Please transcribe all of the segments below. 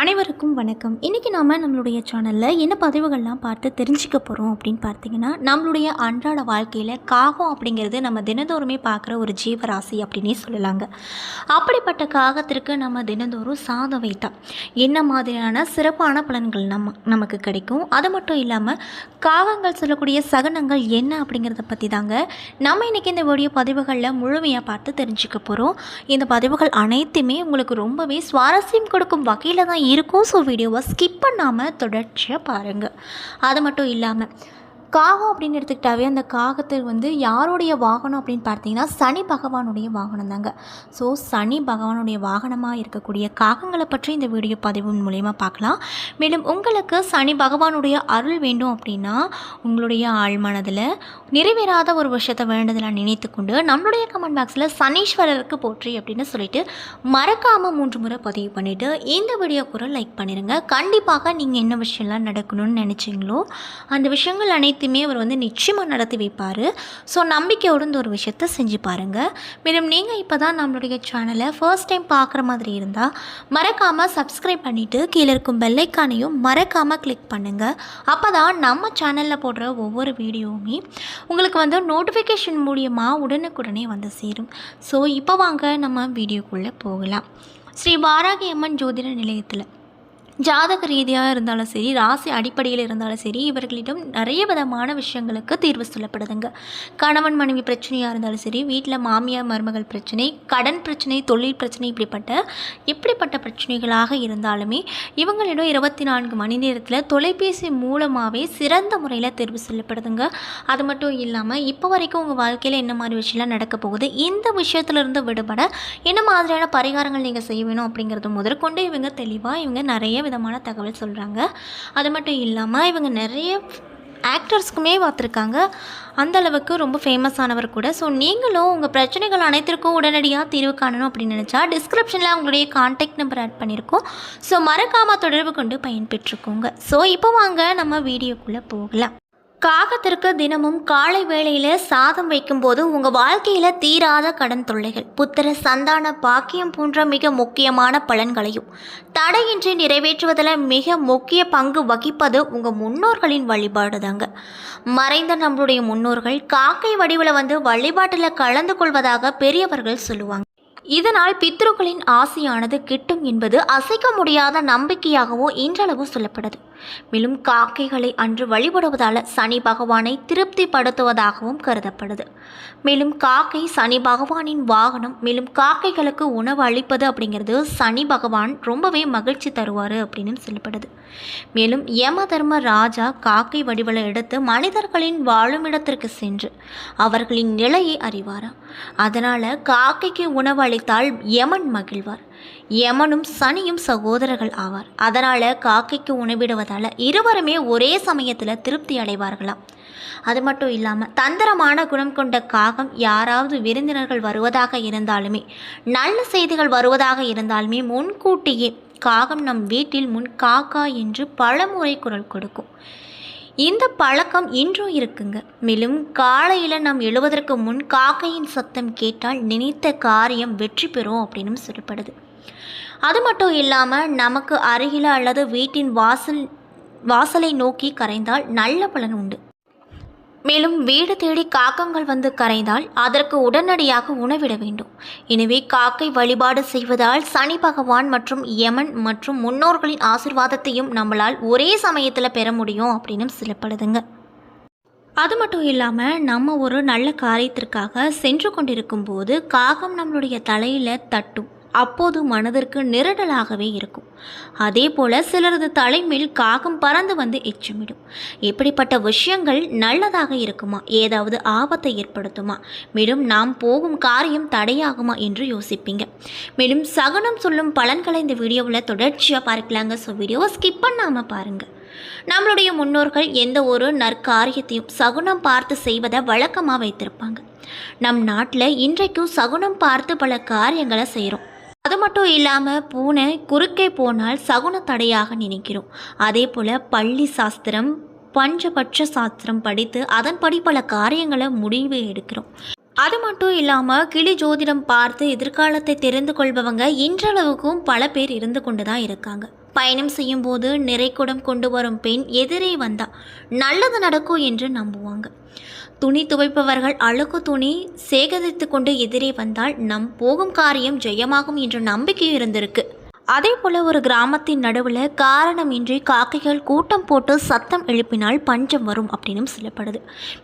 அனைவருக்கும் வணக்கம். இன்றைக்கி நாம் நம்மளுடைய சேனலில் என்ன பதிவுகள்லாம் பார்த்து தெரிஞ்சுக்க போகிறோம் அப்படின்னு பார்த்தீங்கன்னா நம்மளுடைய அன்றாட வாழ்க்கையில் காகம் அப்படிங்கிறது நம்ம தினந்தோறுமே பார்க்குற ஒரு ஜீவராசி அப்படின்னே சொல்லலாங்க. அப்படிப்பட்ட காகத்திற்கு நம்ம தினந்தோறும் சாதம் வைத்தா என்ன மாதிரியான சிறப்பான பலன்கள் நம்ம நமக்கு கிடைக்கும்? அது மட்டும் இல்லாமல் காகங்கள் சொல்லக்கூடிய சகனங்கள் என்ன அப்படிங்கிறத பற்றி தாங்க நம்ம இன்றைக்கி இந்த வீடியோ பதிவுகளில் முழுமையாக பார்த்து தெரிஞ்சுக்க போகிறோம் இந்த பதிவுகள் அனைத்துமே உங்களுக்கு ரொம்பவே சுவாரஸ்யம் கொடுக்கும் வகையில் தான் இருக்கும். ஸோ வீடியோவை ஸ்கிப் பண்ணாமல் தொடர்ச்சியாக பாருங்கள் அது மட்டும் இல்லாமல் காகம் அப்படின்னு எடுத்துக்கிட்டாவே அந்த காகத்தில் வந்து யாருடைய வாகனம் அப்படின்னு பார்த்தீங்கன்னா சனி பகவானுடைய வாகனம் தாங்க. ஸோ சனி பகவானுடைய வாகனமாக இருக்கக்கூடிய காகங்களை பற்றி இந்த வீடியோ பதிவின் மூலயமா பார்க்கலாம். மேலும் உங்களுக்கு சனி பகவானுடைய அருள் வேண்டும் அப்படின்னா உங்களுடைய ஆழ்மனதில் நிறைவேறாத ஒரு விஷயத்தை வேண்டதெல்லாம் நினைத்து கொண்டு நம்மளுடைய கமெண்ட் பாக்ஸில் சனீஸ்வரருக்கு போற்றி அப்படின்னு சொல்லிட்டு மறக்காமல் மூன்று முறை பதிவு பண்ணிவிட்டு இந்த வீடியோ கூட லைக் பண்ணிடுங்க கண்டிப்பாக நீங்கள் என்ன விஷயம்லாம் நடக்கணும்னு நினச்சிங்களோ அந்த விஷயங்கள் அனைத்துமே அவர் வந்து நிச்சயமாக நடத்தி வைப்பார். ஸோ நம்பிக்கையோடு இந்த ஒரு விஷயத்த செஞ்சு பாருங்கள் மேலும் நீங்கள் இப்போ தான் நம்மளுடைய சேனலை ஃபர்ஸ்ட் டைம் பார்க்குற மாதிரி இருந்தால் மறக்காமல் சப்ஸ்கிரைப் பண்ணிவிட்டு கீழே இருக்கும் பெல்லைக்கானையும் மறக்காமல் கிளிக் பண்ணுங்கள் அப்போ தான் நம்ம சேனலில் போடுற ஒவ்வொரு வீடியோவுமே உங்களுக்கு வந்து நோட்டிஃபிகேஷன் மூலியமாக உடனுக்குடனே வந்து சேரும். ஸோ இப்போ வாங்க நம்ம வீடியோக்குள்ளே போகலாம். ஸ்ரீ வாராகி அம்மன் ஜோதிட நிலையத்தில் ஜாதக ரீதியாக இருந்தாலும் சரி ராசி அடிப்படையில் இருந்தாலும் சரி இவர்களிடம் நிறைய விதமான விஷயங்களுக்கு தீர்வு சொல்லப்படுதுங்க. கணவன் மனைவி பிரச்சனையாக இருந்தாலும் சரி வீட்டில் மாமியார் மருமகள் பிரச்சனை கடன் பிரச்சனை தொழில் பிரச்சனை இப்படிப்பட்ட இப்படிப்பட்ட பிரச்சனைகளாக இருந்தாலுமே இவங்களிடம் இருபத்தி நான்கு மணி நேரத்தில் தொலைபேசி மூலமாகவே சிறந்த முறையில் தேர்வு சொல்லப்படுதுங்க. அது மட்டும் இல்லாமல் இப்போ வரைக்கும் உங்கள் வாழ்க்கையில் என்ன மாதிரி விஷயம்லாம் நடக்க போகுது? இந்த விஷயத்துலேருந்து விடுபட என்ன மாதிரியான பரிகாரங்கள் நீங்கள் செய்ய வேணும் அப்படிங்கிறது முதற்கொண்டு இவங்க தெளிவாக இவங்க நிறைய விதமான தகவல் சொல்கிறாங்க அது மட்டும் இல்லாமல் இவங்க நிறைய ஆக்டர்ஸ்க்குமே பார்த்துருக்காங்க. அந்த அளவுக்கு ரொம்ப ஃபேமஸ் ஆனவர் கூட. ஸோ நீங்களும் உங்கள் பிரச்சனைகள் அனைத்திற்கும் உடனடியாக தீர்வு காணணும் அப்படின்னு நினச்சா டிஸ்கிரிப்ஷனில் உங்களுடைய காண்டாக்ட் நம்பர் ஆட் பண்ணியிருக்கோம் ஸோ மறக்காமல் தொடர்பு கொண்டு பயன்பெற்றுக்கோங்க. ஸோ இப்போ வாங்க நம்ம வீடியோக்குள்ளே போகலாம். காகத்திற்கு தினமும் காலை வேளையில் சாதம் வைக்கும்போது உங்கள் வாழ்க்கையில் தீராத கடன் தொல்லைகள். புத்திர சந்தான பாக்கியம் போன்ற மிக முக்கியமான பலன்களையும் தடையின்றி நிறைவேற்றுவதில் மிக முக்கிய பங்கு வகிப்பது உங்கள் முன்னோர்களின் வழிபாடு தாங்க மறைந்த நம்மளுடைய முன்னோர்கள் காக்கை வடிவில் வந்து வழிபாட்டில் கலந்து கொள்வதாக பெரியவர்கள் சொல்லுவாங்க. இதனால் பித்ருக்களின் ஆசையானது கிட்டும் என்பது அசைக்க முடியாத நம்பிக்கையாகவும் இன்றளவு சொல்லப்படுது மேலும் காக்கைகளை அன்று வழிபடுவதால் சனி பகவானை திருப்திப்படுத்துவதாகவும் கருதப்படுது மேலும் காக்கை சனி பகவானின் வாகனம் மேலும் காக்கைகளுக்கு உணவு அளிப்பது அப்படிங்கிறது சனி பகவான் ரொம்பவே மகிழ்ச்சி தருவார் அப்படின்னு சொல்லப்படுது மேலும் யம தர்ம ராஜா காக்கை வடிவலை எடுத்து மனிதர்களின் வாழுமிடத்திற்கு சென்று அவர்களின் நிலையை அறிவாராம் அதனால் காக்கைக்கு உணவு அழைத்தால் யமன் மகிழ்வார். யமனும் சனியும் சகோதரர்கள் ஆவார். அதனால் காக்கைக்கு உணவிடுவதால் இருவருமே ஒரே சமயத்தில் திருப்தி அடைவார்களாம். அது மட்டும் இல்லாமல் தந்திரமான குணம் கொண்ட காகம் யாராவது விருந்தினர்கள் வருவதாக இருந்தாலுமே நல்ல செய்திகள் வருவதாக இருந்தாலுமே முன்கூட்டியே காகம் நம் வீட்டில் முன் காக்கா என்று பலமுறை குரல் கொடுக்கும். இந்த பழக்கம் இன்றும் இருக்குங்க. மேலும் காலையில் நாம் எழுவதற்கு முன் காக்கையின் சத்தம் கேட்டால் நினைத்த காரியம் வெற்றி பெறும் அப்படின்னு சொல்லப்படுது. அது மட்டும் இல்லாமல் நமக்கு அருகில் அல்லது வீட்டின் வாசல் வாசலை நோக்கி கரைந்தால் நல்ல பலன் உண்டு. மேலும் வீடு தேடி காக்கங்கள் வந்து கரைந்தால் அதற்கு உடனடியாக உணவிட வேண்டும். எனவே காக்கை வழிபாடு செய்வதால் சனி பகவான் மற்றும் யமன் மற்றும் முன்னோர்களின் ஆசிர்வாதத்தையும் நம்மளால் ஒரே சமயத்தில் பெற முடியும் அப்படின்னு சொல்லப்படுதுங்க. அது மட்டும் இல்லாமல் நம்ம ஒரு நல்ல காரியத்திற்காக சென்று கொண்டிருக்கும் போது காகம் நம்மளுடைய தலையில் தட்டும். அப்போது மனதிற்கு நிரடலாகவே இருக்கும். அதே போல் சிலரது தலைமையில் காகம் பறந்து வந்து எச்சமிடும். இப்படிப்பட்ட விஷயங்கள் நல்லதாக இருக்குமா? ஏதாவது ஆபத்தை ஏற்படுத்துமா? மேலும் நாம் போகும் காரியம் தடையாகுமா என்று யோசிப்பீங்க. மேலும் சகுனம் சொல்லும் பலன்களை இந்த வீடியோவில் தொடர்ச்சியாக பார்க்கலாங்க. ஸோ வீடியோவை ஸ்கிப் பண்ணாமல் பாருங்கள் நம்மளுடைய முன்னோர்கள் எந்த ஒரு நற்காரியத்தையும் சகுனம் பார்த்து செய்வதை வழக்கமாக வைத்திருப்பாங்க. நம் நாட்டில் இன்றைக்கும் சகுனம் பார்த்து பல காரியங்களை செய்கிறோம் அது மட்டும் இல்லாமல் பூனை குறுக்கே போனால் சகுன தடையாக நினைக்கிறோம். அதே போல் பள்ளி சாஸ்திரம் பஞ்சபட்ச சாஸ்திரம் படித்து அதன்படி பல காரியங்களை முடிவு எடுக்கிறோம். அது மட்டும் இல்லாமல் கிளி ஜோதிடம் பார்த்து எதிர்காலத்தை தெரிந்து கொள்பவங்க இன்றளவுக்கும் பல பேர் இருந்து கொண்டு தான் இருக்காங்க. பயணம் செய்யும்போது நிறைக்குடம் கொண்டு வரும் பெண் எதிரே வந்தா நல்லது நடக்கும் என்று நம்புவாங்க. துணி துவைப்பவர்கள் அழுக்கு துணி சேகரித்து கொண்டு எதிரே வந்தால் நம் போகும் காரியம் ஜெயமாகும் என்ற நம்பிக்கையும் இருந்திருக்கு. அதே போல ஒரு கிராமத்தின் நடுவில் காரணமின்றி காக்கைகள் கூட்டம் போட்டு சத்தம் எழுப்பினால் பஞ்சம் வரும் அப்படின்னு சொல்லப்படுது.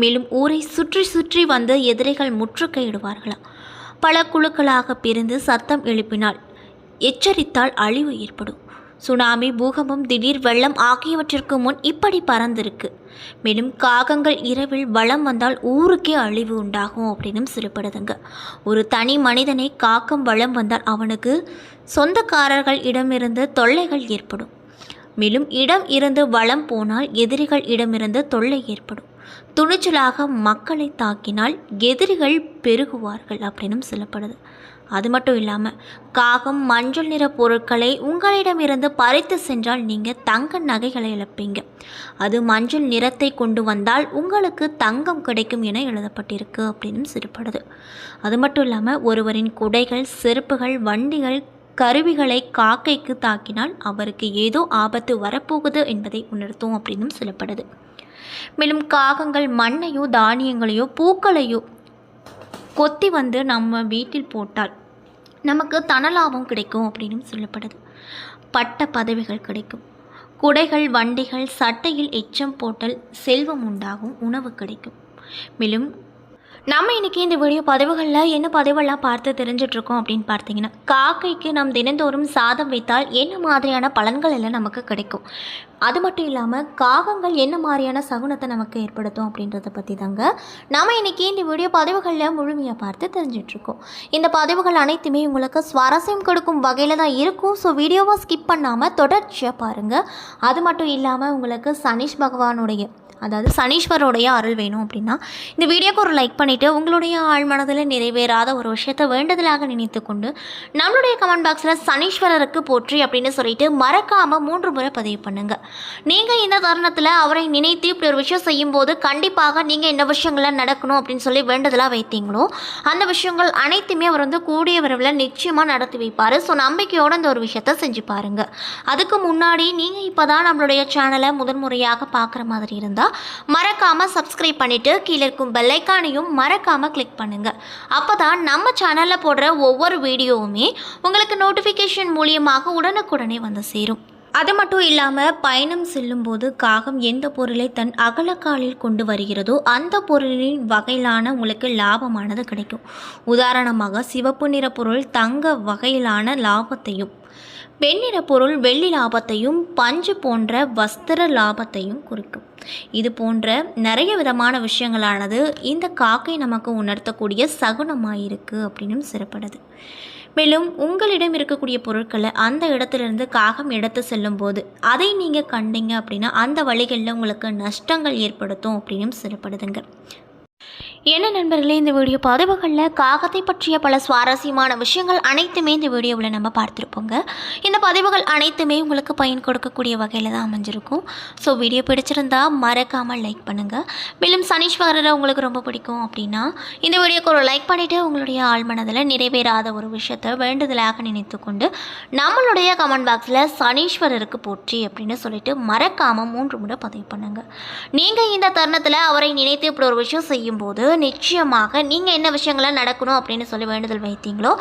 மேலும் ஊரை சுற்றி சுற்றி வந்து எதிரிகள் முற்றுகையிடுவார்களாம் பல குழுக்களாக பிரிந்து சத்தம் எழுப்பினால் எச்சரித்தால் அழிவு ஏற்படும். சுனாமி பூகம்பம் திடீர் வெள்ளம் ஆகியவற்றிற்கு முன் இப்படி பறந்திருக்கு. மேலும் காகங்கள் இரவில் வளம் வந்தால் ஊருக்கே அழிவு உண்டாகும் அப்படின்னு சொல்லப்படுதுங்க ஒரு தனி மனிதனை காக்கம் வளம் வந்தால் அவனுக்கு சொந்தக்காரர்கள் இடமிருந்து தொல்லைகள் ஏற்படும். மேலும் இடம் இருந்து வளம் போனால் எதிரிகள் இடமிருந்து தொல்லை ஏற்படும். துணிச்சலாக மக்களை தாக்கினால் எதிரிகள் பெருகுவார்கள் அப்படின்னும் சொல்லப்படுது அது மட்டும் இல்லாமல் காகம் மஞ்சள் நிற பொருட்களை உங்களிடமிருந்து பறித்து சென்றால் நீங்கள் தங்க நகைகளை இழப்பீங்க. அது மஞ்சள் நிறத்தை கொண்டு வந்தால் உங்களுக்கு தங்கம் கிடைக்கும் என எழுதப்பட்டிருக்கு அப்படின்னு சொல்லப்படுது அது மட்டும் இல்லாமல் ஒருவரின் குடைகள் செருப்புகள் வண்டிகள் கருவிகளை காக்கைக்கு தாக்கினால் அவருக்கு ஏதோ ஆபத்து வரப்போகுது என்பதை உணர்த்தும் அப்படின்னும் சொல்லப்படுது. மேலும் காகங்கள் மண்ணையோ தானியங்களையோ பூக்களையோ கொத்தி வந்து நம்ம வீட்டில் போட்டால் நமக்கு தனலாபம் கிடைக்கும் அப்படின்னு சொல்லப்படுது. பட்ட பதவிகள் கிடைக்கும். குடைகள் வண்டிகள் சட்டையில் எச்சம் போட்டல் செல்வம் உண்டாகும் உணவு கிடைக்கும். மேலும் நம்ம இன்றைக்கி இந்த வீடியோ பதிவுகளில் என்ன பதிவெல்லாம் பார்த்து தெரிஞ்சிட்ருக்கோம் அப்படின்னு பார்த்தீங்கன்னா காக்கைக்கு நம் தினந்தோறும் சாதம் வைத்தால் என்ன மாதிரியான பலன்கள் எல்லாம் நமக்கு கிடைக்கும்? அது மட்டும் இல்லாமல் காகங்கள் என்ன மாதிரியான சகுனத்தை நமக்கு ஏற்படுத்தும் அப்படின்றத பற்றி தாங்க நம்ம இன்றைக்கி இந்த வீடியோ பதிவுகளில் முழுமையாக பார்த்து தெரிஞ்சிட்ருக்கோம். இந்த பதிவுகள் அனைத்துமே உங்களுக்கு சுவாரஸ்யம் கொடுக்கும் வகையில் தான் இருக்கும். ஸோ வீடியோவை ஸ்கிப் பண்ணாமல் தொடர்ச்சியாக பாருங்கள் அது மட்டும் இல்லாமல் உங்களுக்கு சனீஷ் பகவானுடைய அதாவது சனீஸ்வரோடைய அருள் வேணும் அப்படின்னா இந்த வீடியோக்கு ஒரு லைக் பண்ணிவிட்டு உங்களுடைய ஆழ்மனதில் நிறைவேறாத ஒரு விஷயத்தை வேண்டுதலாக நினைத்து கொண்டு நம்மளுடைய கமெண்ட் பாக்ஸில் சனீஸ்வரருக்கு போற்றி அப்படின்னு சொல்லிட்டு மறக்காமல் மூன்று முறை பதிவு பண்ணுங்கள் நீங்கள் இந்த தருணத்தில் அவரை நினைத்து இப்படி ஒரு விஷயம் செய்யும்போது கண்டிப்பாக நீங்கள் என்ன விஷயங்கள்லாம் நடக்கணும் அப்படின்னு சொல்லி வேண்டுதலாக வைத்தீங்களோ அந்த விஷயங்கள் அனைத்துமே அவர் வந்து கூடிய விரைவில் நிச்சயமாக நடத்தி வைப்பார். ஸோ நம்பிக்கையோடு அந்த ஒரு விஷயத்த செஞ்சு பாருங்கள் அதுக்கு முன்னாடி நீங்கள் இப்போ தான் நம்மளுடைய சேனலை முதன்முறையாக பார்க்குற மாதிரி இருந்தால் மறக்காமல் சப்ஸ்கிரைப் பண்ணிவிட்டு கீழே இருக்கும் பெல்லைக்கானையும் மறக்காமல் கிளிக் பண்ணுங்கள் அப்போ தான் நம்ம சேனலில் போடுற ஒவ்வொரு வீடியோவுமே உங்களுக்கு நோட்டிஃபிகேஷன் மூலியமாக உடனுக்குடனே வந்து சேரும். அது மட்டும் இல்லாமல் பயணம் செல்லும்போது காகம் எந்த பொருளை தன் அகலக்காலில் கொண்டு வருகிறதோ அந்த பொருளின் வகையிலான உங்களுக்கு லாபமானது கிடைக்கும். உதாரணமாக சிவப்பு நிற பொருள் தங்க வகையிலான லாபத்தையும் வெண்ணிற பொருள் வெள்ளி லாபத்தையும் பஞ்சு போன்ற வஸ்திர லாபத்தையும் குறிக்கும். இது போன்ற நிறைய விதமான விஷயங்களானது இந்த காக்கை நமக்கு உணர்த்தக்கூடிய சகுனமாயிருக்கு அப்படின்னும் சிறப்படுது. மேலும் உங்களிடம் இருக்கக்கூடிய பொருட்களை அந்த இடத்துலேருந்து காகம் எடுத்து செல்லும்போது அதை நீங்கள் கண்டீங்க அப்படின்னா அந்த வழிகளில் உங்களுக்கு நஷ்டங்கள் ஏற்படுத்தும் அப்படின்னும் சிறப்படுதுங்க. என்ன நண்பர்களே இந்த வீடியோ பதிவுகளில் காகத்தை பற்றிய பல சுவாரஸ்யமான விஷயங்கள் அனைத்துமே இந்த வீடியோவில் நம்ம பார்த்துருப்போங்க. இந்த பதிவுகள் அனைத்துமே உங்களுக்கு பயன் கொடுக்கக்கூடிய வகையில் தான் அமைஞ்சிருக்கும். ஸோ வீடியோ பிடிச்சிருந்தா மறக்காமல் லைக் பண்ணுங்கள் மேலும் சனீஸ்வரரை உங்களுக்கு ரொம்ப பிடிக்கும் அப்படின்னா இந்த வீடியோக்கு ஒரு லைக் பண்ணிவிட்டு உங்களுடைய ஆழ்மனதில் நிறைவேறாத ஒரு விஷயத்தை வேண்டுதலாக நினைத்து கொண்டு நம்மளுடைய கமெண்ட் பாக்ஸில் சனீஸ்வரருக்கு போற்றி அப்படின்னு சொல்லிட்டு மறக்காமல் மூன்று முறை பதிவு பண்ணுங்கள் நீங்கள் இந்த தருணத்தில் அவரை நினைத்து இப்படி ஒரு விஷயம் செய்யும்போது நிச்சயமாக நீங்கள் என்ன விஷயங்கள்லாம் நடக்கணும் அப்படின்னு சொல்லி வேண்டுதல் வைத்தீங்களோ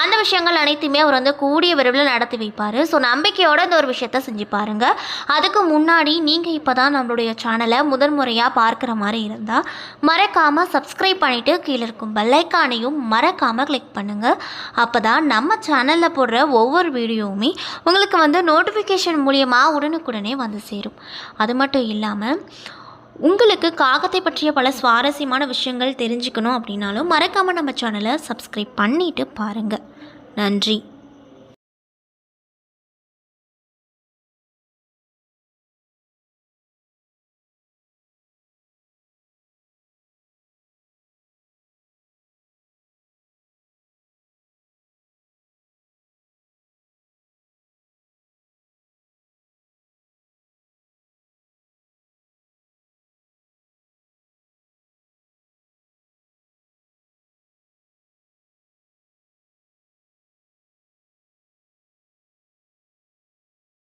அந்த விஷயங்கள் அனைத்துமே அவர் வந்து கூடிய விரைவில் நடத்தி வைப்பார். ஸோ நம்பிக்கையோடு இந்த ஒரு விஷயத்த செஞ்சு பாருங்கள் அதுக்கு முன்னாடி நீங்கள் இப்போ தான் நம்மளுடைய சேனலை முதன்முறையாக பார்க்குற மாதிரி இருந்தால் மறக்காமல் சப்ஸ்கிரைப் பண்ணிவிட்டு கீழே இருக்கும் பெல்லைக்கானையும் மறக்காமல் கிளிக் பண்ணுங்கள் அப்போ தான் நம்ம சேனலில் போடுற ஒவ்வொரு வீடியோவுமே உங்களுக்கு வந்து நோட்டிஃபிகேஷன் மூலியமாக உடனுக்குடனே வந்து சேரும். அது மட்டும் இல்லாமல் உங்களுக்கு காகத்தை பற்றிய பல சுவாரஸ்யமான விஷயங்கள் தெரிஞ்சுக்கணும் அப்படின்னாலும் மறக்காமல் நம்ம சேனலை சப்ஸ்கிரைப் பண்ணிவிட்டு பாருங்கள் நன்றி.